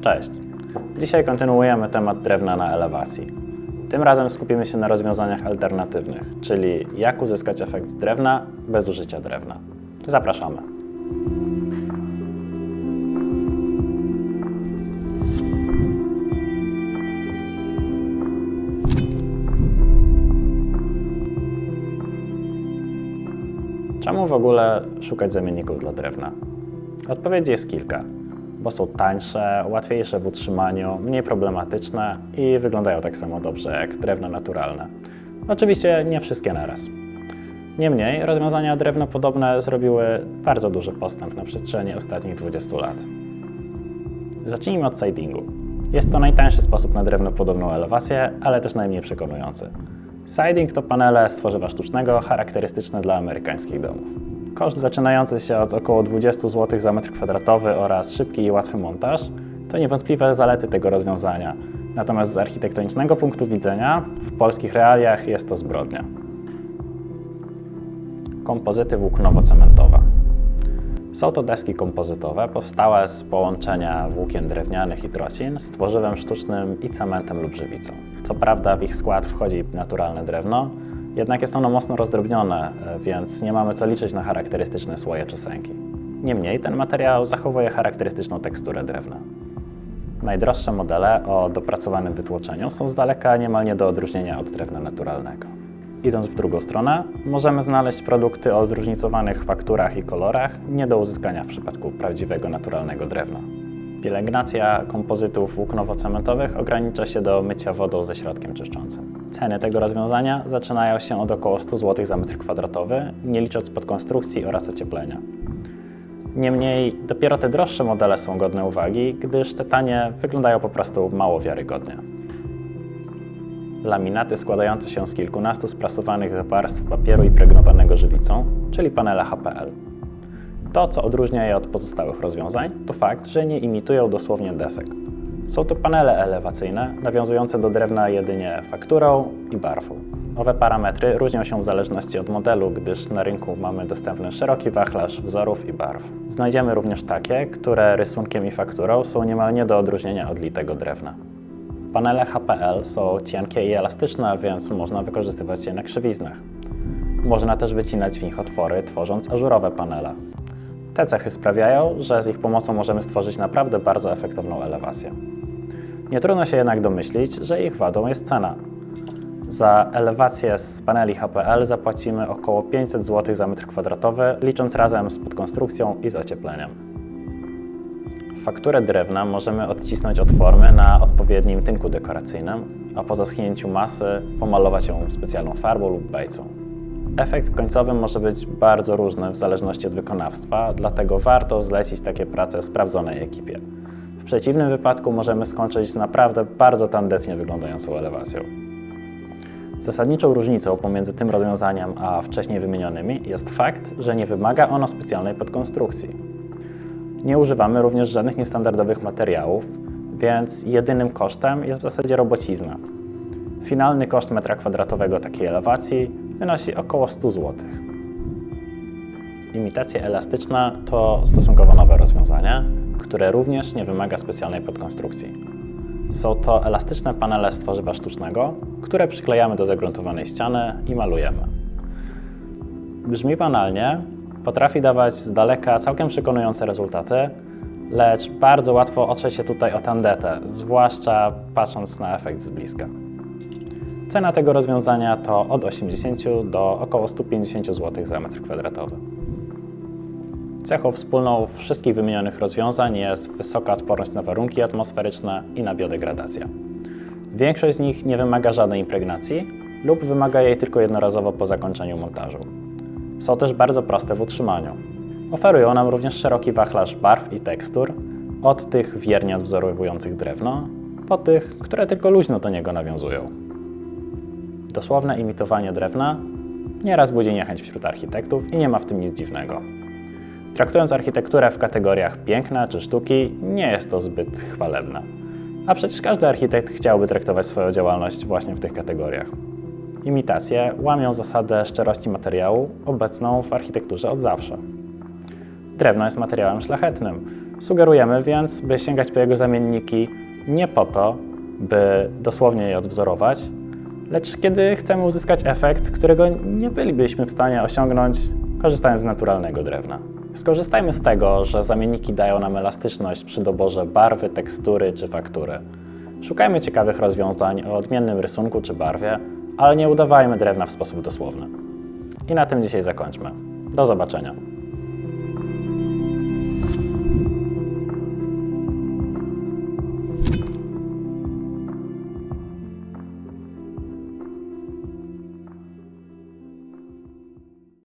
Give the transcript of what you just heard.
Cześć. Dzisiaj kontynuujemy temat drewna na elewacji. Tym razem skupimy się na rozwiązaniach alternatywnych, czyli jak uzyskać efekt drewna bez użycia drewna. Zapraszamy. Czemu w ogóle szukać zamienników dla drewna? Odpowiedzi jest kilka, bo są tańsze, łatwiejsze w utrzymaniu, mniej problematyczne i wyglądają tak samo dobrze jak drewna naturalne. Oczywiście nie wszystkie naraz. Niemniej rozwiązania drewnopodobne zrobiły bardzo duży postęp na przestrzeni ostatnich 20 lat. Zacznijmy od sidingu. Jest to najtańszy sposób na drewnopodobną elewację, ale też najmniej przekonujący. Siding to panele z tworzywa sztucznego charakterystyczne dla amerykańskich domów. Koszt zaczynający się od około 20 zł za metr kwadratowy oraz szybki i łatwy montaż to niewątpliwe zalety tego rozwiązania. Natomiast z architektonicznego punktu widzenia w polskich realiach jest to zbrodnia. Kompozyty włóknowo-cementowe. Są to deski kompozytowe powstałe z połączenia włókien drewnianych i trocin z tworzywem sztucznym i cementem lub żywicą. Co prawda w ich skład wchodzi naturalne drewno, jednak jest ono mocno rozdrobnione, e, więc nie mamy co liczyć na charakterystyczne słoje czy sęki. Niemniej ten materiał zachowuje charakterystyczną teksturę drewna. Najdroższe modele o dopracowanym wytłoczeniu są z daleka niemal nie do odróżnienia od drewna naturalnego. Idąc w drugą stronę, możemy znaleźć produkty o zróżnicowanych fakturach i kolorach, nie do uzyskania w przypadku prawdziwego naturalnego drewna. Pielęgnacja kompozytów włóknowo-cementowych ogranicza się do mycia wodą ze środkiem czyszczącym. Ceny tego rozwiązania zaczynają się od około 100 zł za metr kwadratowy, nie licząc podkonstrukcji oraz ocieplenia. Niemniej dopiero te droższe modele są godne uwagi, gdyż te tanie wyglądają po prostu mało wiarygodnie. Laminaty składające się z kilkunastu sprasowanych warstw papieru impregnowanego żywicą, czyli panele HPL. To, co odróżnia je od pozostałych rozwiązań, to fakt, że nie imitują dosłownie desek. Są to panele elewacyjne, nawiązujące do drewna jedynie fakturą i barwą. Owe parametry różnią się w zależności od modelu, gdyż na rynku mamy dostępny szeroki wachlarz wzorów i barw. Znajdziemy również takie, które rysunkiem i fakturą są niemal nie do odróżnienia od litego drewna. Panele HPL są cienkie i elastyczne, więc można wykorzystywać je na krzywiznach. Można też wycinać w nich otwory, tworząc ażurowe panele. Te cechy sprawiają, że z ich pomocą możemy stworzyć naprawdę bardzo efektowną elewację. Nie trudno się jednak domyślić, że ich wadą jest cena. Za elewację z paneli HPL zapłacimy około 500 zł za metr kwadratowy, licząc razem z podkonstrukcją i z ociepleniem. Fakturę drewna możemy odcisnąć od formy na odpowiednim tynku dekoracyjnym, a po zaschnięciu masy pomalować ją specjalną farbą lub bejcą. Efekt końcowy może być bardzo różny w zależności od wykonawstwa, dlatego warto zlecić takie prace sprawdzonej ekipie. Przeciwnym wypadku możemy skończyć z naprawdę bardzo tandetnie wyglądającą elewacją. Zasadniczą różnicą pomiędzy tym rozwiązaniem a wcześniej wymienionymi jest fakt, że nie wymaga ono specjalnej podkonstrukcji. Nie używamy również żadnych niestandardowych materiałów, więc jedynym kosztem jest w zasadzie robocizna. Finalny koszt metra kwadratowego takiej elewacji wynosi około 100 zł. Imitacja elastyczna to stosunkowo nowe rozwiązanie, które również nie wymaga specjalnej podkonstrukcji. Są to elastyczne panele z tworzywa sztucznego, które przyklejamy do zagruntowanej ściany i malujemy. Brzmi banalnie, potrafi dawać z daleka całkiem przekonujące rezultaty, lecz bardzo łatwo otrze się tutaj o tandetę, zwłaszcza patrząc na efekt z bliska. Cena tego rozwiązania to od 80 do około 150 zł za metr kwadratowy. Cechą wspólną wszystkich wymienionych rozwiązań jest wysoka odporność na warunki atmosferyczne i na biodegradacja. Większość z nich nie wymaga żadnej impregnacji lub wymaga jej tylko jednorazowo po zakończeniu montażu. Są też bardzo proste w utrzymaniu. Oferują nam również szeroki wachlarz barw i tekstur, od tych wiernie odwzorowujących drewno, po tych, które tylko luźno do niego nawiązują. Dosłowne imitowanie drewna nieraz budzi niechęć wśród architektów i nie ma w tym nic dziwnego. Traktując architekturę w kategoriach piękna czy sztuki, nie jest to zbyt chwalebne. A przecież każdy architekt chciałby traktować swoją działalność właśnie w tych kategoriach. Imitacje łamią zasadę szczerości materiału obecną w architekturze od zawsze. Drewno jest materiałem szlachetnym, Sugerujemy więc, by sięgać po jego zamienniki nie po to, by dosłownie je odwzorować, lecz kiedy chcemy uzyskać efekt, którego nie bylibyśmy w stanie osiągnąć korzystając z naturalnego drewna. Skorzystajmy z tego, że zamienniki dają nam elastyczność przy doborze barwy, tekstury czy faktury. Szukajmy ciekawych rozwiązań o odmiennym rysunku czy barwie, ale nie udawajmy drewna w sposób dosłowny. I na tym dzisiaj zakończmy. Do zobaczenia.